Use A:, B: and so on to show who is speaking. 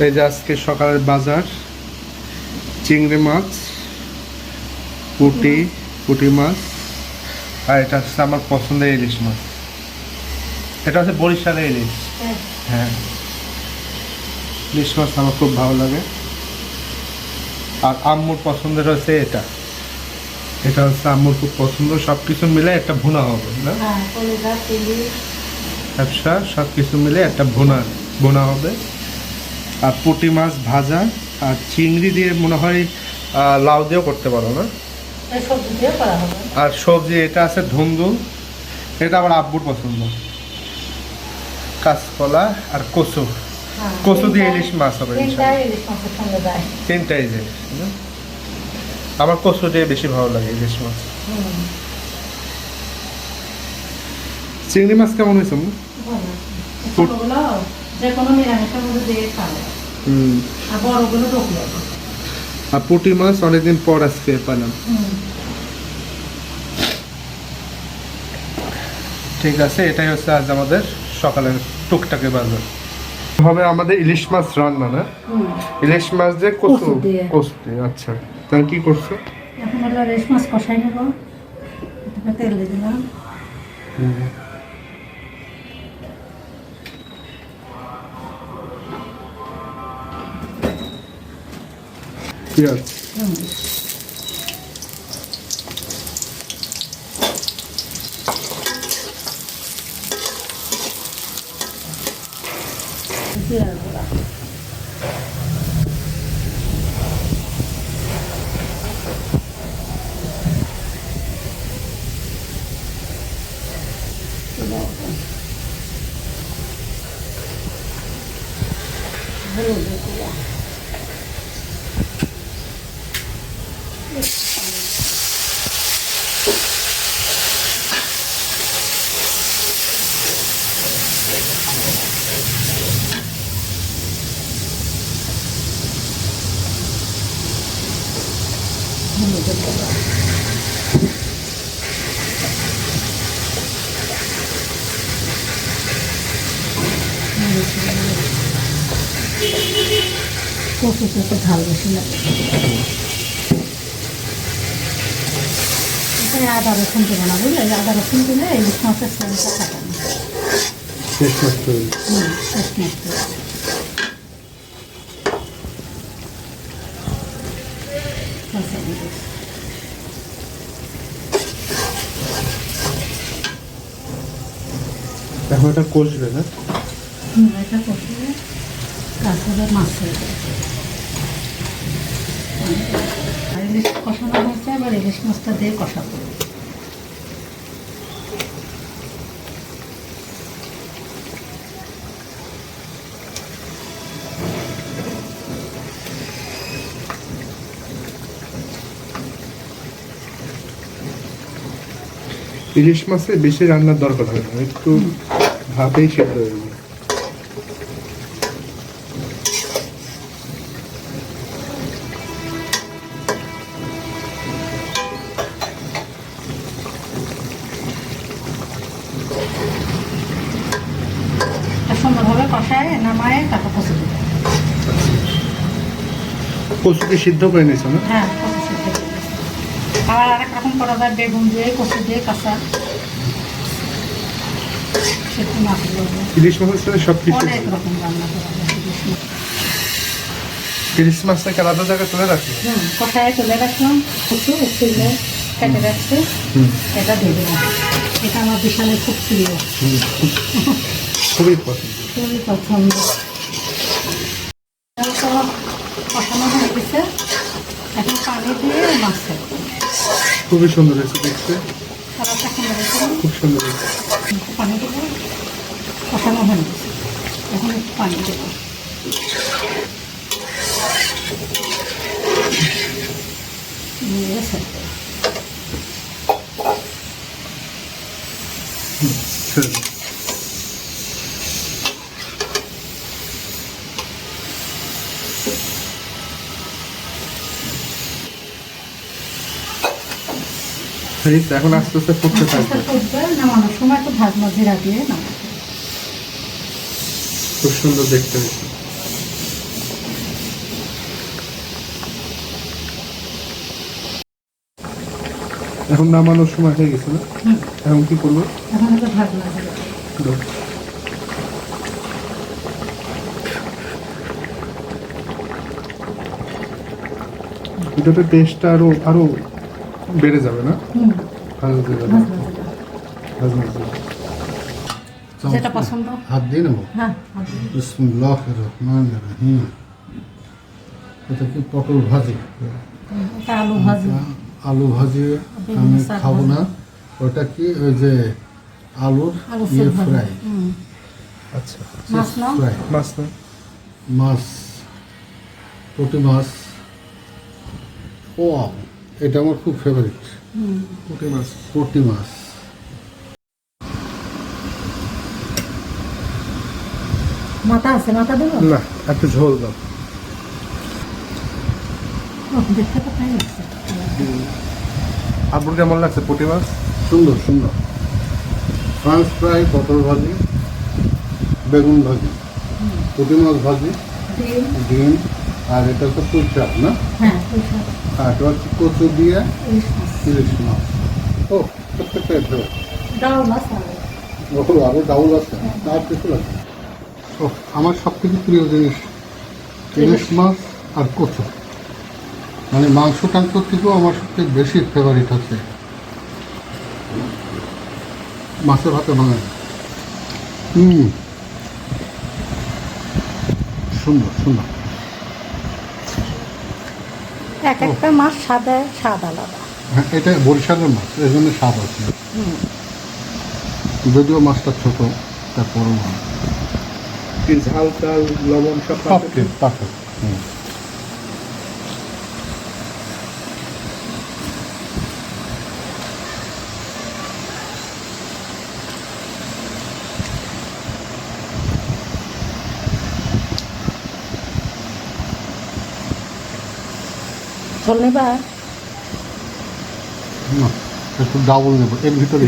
A: এই যে আজকে সকালের বাজার চিংড়ি মাছ পুটি পুটি মাছ আর এটা হচ্ছে আমার পছন্দের ইলিশ মাছ। এটা হচ্ছে বরিশালের ইলিশ। হ্যাঁ। ইলিশ মাছ আমার খুব ভালো লাগে। আর আম্মুর পছন্দের হচ্ছে এটা। এটা হচ্ছে আম্মুর খুব পছন্দ। সব কিছু মিলে একটা ভুনা হবে না?
B: হ্যাঁ
A: ব্যবসা সব কিছু মিলে একটা ভুনা ভুনা হবে। আর পুঁটি মাছ ভাজা আর চিংড়ি দিয়ে মনে হয় লাউ দিয়েও করতে পারো না? আর সবজি এটা আছে ধুন্দু এটা আবার আব্বুর পছন্দ। কাঁচকলা আর কচু।
B: হ্যাঁ,
A: কচু দিয়ে ইলিশ মাছ হবে তিনটাই যে আমার কচু দিয়ে বেশি ভালো লাগে ইলিশ মাছ। চিংড়ি মাছ কেমন হয়েছে
B: যে কোনো নিরামিষের মধ্যে দিয়ে খাবে।
A: হুম।
B: আর বড়গুলো
A: আর পুঁটি মাছ অনেকদিন পর আজকে পেলাম ঠিক আছে এটাই হচ্ছে আজ আমাদের সকালের টুকটাকে বাজার। হবে আমাদের ইলিশ মাছ রান্না না? ইলিশ মাছ দিয়ে কচু?
B: কচু দিয়ে।
A: আচ্ছা। তাহলে কি করছ?
B: এখন হলো রেশ মাছ কষাই নেব। তেল দিলাম। Yes. হলুদের গুঁড়া কচুতে তো ঝাল বেশি লাগে এখানে আদা রসুন দেবো না বুঝলে? আদা রসুন দিলে এই মাছের সেন্টটা থাকে না
A: শেষ। এখন এটা কষবে না?
B: এটা কষিয়ে তারপরে মাছ ইলিশ কষানো হয়েছে এবার ইলিশ মাছটা দিয়ে কষাবো।
A: ইলিশ মাছে বেশি রান্নার দরকার হয় না একটু ভাবেই সেদ্ধ হয়ে
B: কষায় নামায় তারপর কষে দেবে
A: কচুকে সিদ্ধ করে নিয়েছো না?
B: হ্যাঁ সিদ্ধ আবার আরেক রকম করা যায় বেগুন দিয়ে কষে দিয়ে কাঁচা। সেদ্ধ মাছগুলো
A: ইলিশ মাছের সাথে সব কিছু
B: অনেক রকম রান্না করা যায় ইলিশ
A: মাছটাকে আলাদা জায়গায় তুলে রাখি?
B: হুম কষায় তুলে রাখলাম একটু কেটে রাখছি এটা দিয়ে এটা আমার বিশালের খুব প্রিয়।
A: খুবই পছন্দ।
B: খুবই পছন্দ। এটা কষানো হয়ে গেছে। এখন পানি দিয়ে
A: খুবই সুন্দর হয়েছে দেখতে। খুব সুন্দর হয়েছে।
B: পানি দেবো কষানো হয়ে গেছে। এখন একটু পানি দেবো।
A: এখন আস্তে আস্তে ফুটতে থাকবে।
B: নামানোর সময়
A: খুব সুন্দর দেখতে। এখন নামানোর সময় হয়ে গেছে না? এখন কি করব?
B: এটা
A: তো টেস্টটা আরও আরও বেড়ে যাবে না?
B: যেটা পছন্দ।
C: হাত দিয়ে নেব?
B: হ্যাঁ হাত দিয়ে।
C: বিসমুল্লাহ রহমান রহিম। এটা কি পটল ভাজি?
B: আলু ভাজি।
C: আলু ভাজি আমি খাব না। ওটা কি ওই যে আলুর ইয়ে ফ্রাই?
A: আচ্ছা
B: মাছ
C: ফ্রাই।
A: মাছ না
C: মাছ পুঁটি মাছ। ও এটা আমার খুব ফেভারিট
B: হুম
A: পুঁটি মাছ।
C: পুঁটি মাছ।
B: মাথা আছে মাথা দেবো?
A: না একটু ঝোল দাও।
B: ও, দেখতে তো তাই লাগছে।
A: আপুর কেমন লাগছে পুঁটি মাছ?
C: সুন্দর সুন্দর। ফ্রান্স ফ্রাই পটল ভাজি বেগুন ভাজি। পুঁটি মাছ ভাজি
B: ডিম।
C: ডিম। আর এটা তো পুঁই শাক না?
B: হ্যাঁ
C: আর এটা হচ্ছে কচু দিয়ে?
B: ইলিশ মাছ।
C: ও প্রত্যেকটা এটা ও আরও ডাউল আছে? আর কিছু লাগবে ও আমার সব থেকে প্রিয় জিনিস ইলিশ। মাছ আর কচু। মানে মাংস টাংস থেকেও আমার সবথেকে বেশি ফেভারিট হচ্ছে মাছের ভাতে ভাঙা হুম। সুন্দর সুন্দর।
B: এক একটা মাছ সাদা স্বাদ আলাদা।
C: হ্যাঁ এটা বরিশালের মাছ এর জন্য স্বাদ আছে। যদিও মাছটা ছোট তারপরও
A: ঝাল টাল লবণ সব
C: পারফেক্ট হুম।
B: নেবা
C: না একটু ডাবল নেব এর ভিতরে